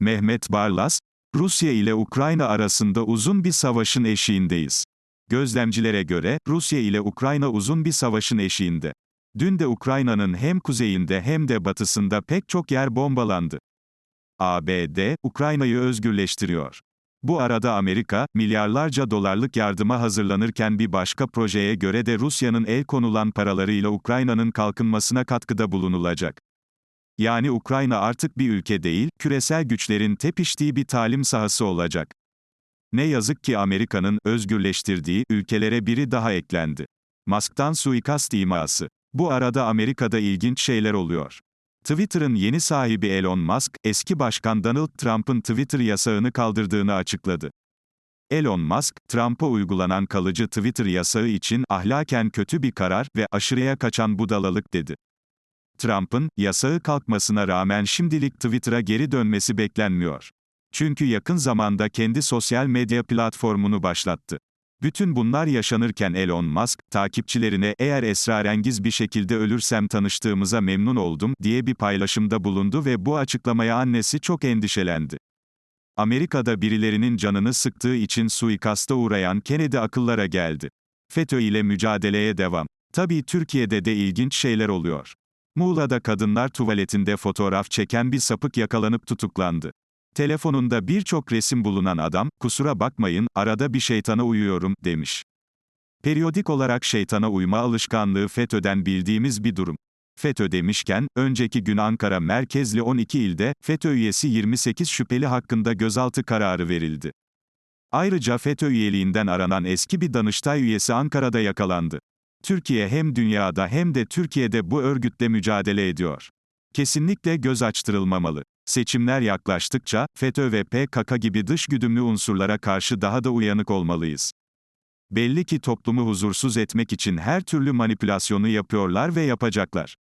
Mehmet Barlas, Rusya ile Ukrayna arasında uzun bir savaşın eşiğindeyiz. Gözlemcilere göre, Rusya ile Ukrayna uzun bir savaşın eşiğinde. Dün de Ukrayna'nın hem kuzeyinde hem de batısında pek çok yer bombalandı. ABD, Ukrayna'yı özgürleştiriyor. Bu arada Amerika, milyarlarca dolarlık yardıma hazırlanırken bir başka projeye göre de Rusya'nın el konulan paralarıyla Ukrayna'nın kalkınmasına katkıda bulunulacak. Yani Ukrayna artık bir ülke değil, küresel güçlerin tepiştiği bir talim sahası olacak. Ne yazık ki Amerika'nın özgürleştirdiği ülkelere biri daha eklendi. Musk'tan suikast iması. Bu arada Amerika'da ilginç şeyler oluyor. Twitter'ın yeni sahibi Elon Musk, eski başkan Donald Trump'ın Twitter yasağını kaldırdığını açıkladı. Elon Musk, Trump'a uygulanan kalıcı Twitter yasağı için ahlaken kötü bir karar ve aşırıya kaçan budalalık dedi. Trump'ın, yasağı kalkmasına rağmen şimdilik Twitter'a geri dönmesi beklenmiyor. Çünkü yakın zamanda kendi sosyal medya platformunu başlattı. Bütün bunlar yaşanırken Elon Musk, takipçilerine eğer esrarengiz bir şekilde ölürsem tanıştığımıza memnun oldum diye bir paylaşımda bulundu ve bu açıklamaya annesi çok endişelendi. Amerika'da birilerinin canını sıktığı için suikasta uğrayan Kennedy akıllara geldi. FETÖ ile mücadeleye devam. Tabii Türkiye'de de ilginç şeyler oluyor. Muğla'da kadınlar tuvaletinde fotoğraf çeken bir sapık yakalanıp tutuklandı. Telefonunda birçok resim bulunan adam, kusura bakmayın, arada bir şeytana uyuyorum, demiş. Periyodik olarak şeytana uyma alışkanlığı FETÖ'den bildiğimiz bir durum. FETÖ demişken, önceki gün Ankara merkezli 12 ilde, FETÖ üyesi 28 şüpheli hakkında gözaltı kararı verildi. Ayrıca FETÖ üyeliğinden aranan eski bir Danıştay üyesi Ankara'da yakalandı. Türkiye hem dünyada hem de Türkiye'de bu örgütle mücadele ediyor. Kesinlikle göz açtırılmamalı. Seçimler yaklaştıkça, FETÖ ve PKK gibi dış güdümlü unsurlara karşı daha da uyanık olmalıyız. Belli ki toplumu huzursuz etmek için her türlü manipülasyonu yapıyorlar ve yapacaklar.